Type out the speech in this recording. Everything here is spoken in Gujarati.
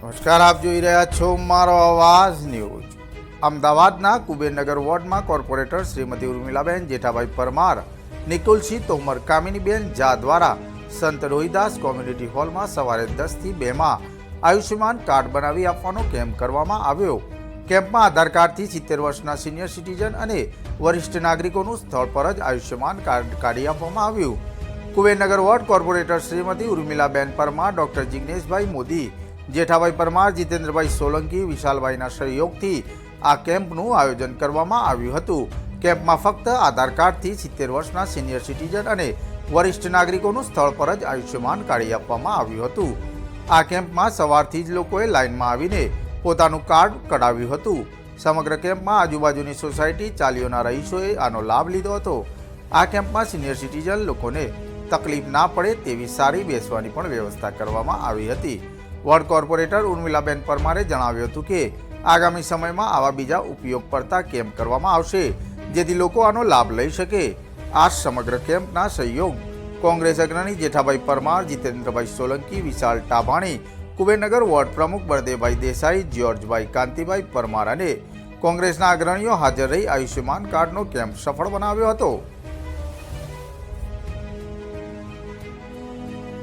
નમસ્કાર, આપ જોઈ રહ્યા છો મારો અવાજ ન્યૂઝ. અમદાવાદના કુબેરનગર વોર્ડમાં કોર્પોરેટર શ્રીમતી ઉર્મિલાબેન જેઠાભાઈ પરમાર, નિકુલસિંહ તોમર કામિનીબેન ઝા દ્વારા સંત રોહિદાસ કોમ્યુનિટી હોલમાં સવારે દસથી બેમાં આયુષ્યમાન કાર્ડ બનાવી આપવાનો કેમ્પ કરવામાં આવ્યો. કેમ્પમાં આધાર કાર્ડથી સિત્તેર વર્ષના સિનિયર સિટીઝન અને વરિષ્ઠ નાગરિકોનું સ્થળ પર જ આયુષ્યમાન કાર્ડ કાઢી આપવામાં આવ્યું. Kubernagar ward corporator Shrimati Urmilaben Parmar, doctor Jigneshbhai Modi Jethabhai Parmar, Jitendrabhai Solanki, વિશાલભાઈના સહયોગથી આ કેમ્પનું આયોજન કરવામાં આવ્યું હતું. કેમ્પમાં ફક્ત આધાર કાર્ડથી સિત્તેર વર્ષના સિનિયર સિટીઝન અને વરિષ્ઠ નાગરિકોનું સ્થળ પર જ આયુષ્યમાન કાઢી આપવામાં આવ્યું હતું. આ કેમ્પમાં સવારથી જ લોકોએ લાઇનમાં આવીને પોતાનું કાર્ડ કઢાવ્યું હતું. સમગ્ર કેમ્પમાં આજુબાજુની સોસાયટી ચાલીઓના રહીશોએ આનો લાભ લીધો હતો. આ કેમ્પમાં સિનિયર સિટીઝન લોકોને તકલીફ ના પડે તેવી સારી બેસવાની પણ વ્યવસ્થા કરવામાં આવી હતી. વોર્ડ કોર્પોરેટર ઉર્મિલાબેન પરમારે જણાવ્યું હતું કે આગામી સમયમાં આવા બીજા ઉપયોગ પડતા કેમ્પ કરવામાં આવશે, જેથી લોકો આનો લાભ લઈ શકે. આ સમગ્ર કેમ્પના સહયોગ કોંગ્રેસ અગ્રણી જેઠાભાઈ પરમાર, જીતેન્દ્રભાઈ સોલંકી, વિશાલ ટાભાણી, કુબેરનગર વોર્ડ પ્રમુખ બળદેવભાઈ દેસાઈ, જ્યોર્જભાઈ કાંતિભાઈ પરમાર અને કોંગ્રેસના અગ્રણીઓ હાજર રહી આયુષ્યમાન કાર્ડનો કેમ્પ સફળ બનાવ્યો હતો.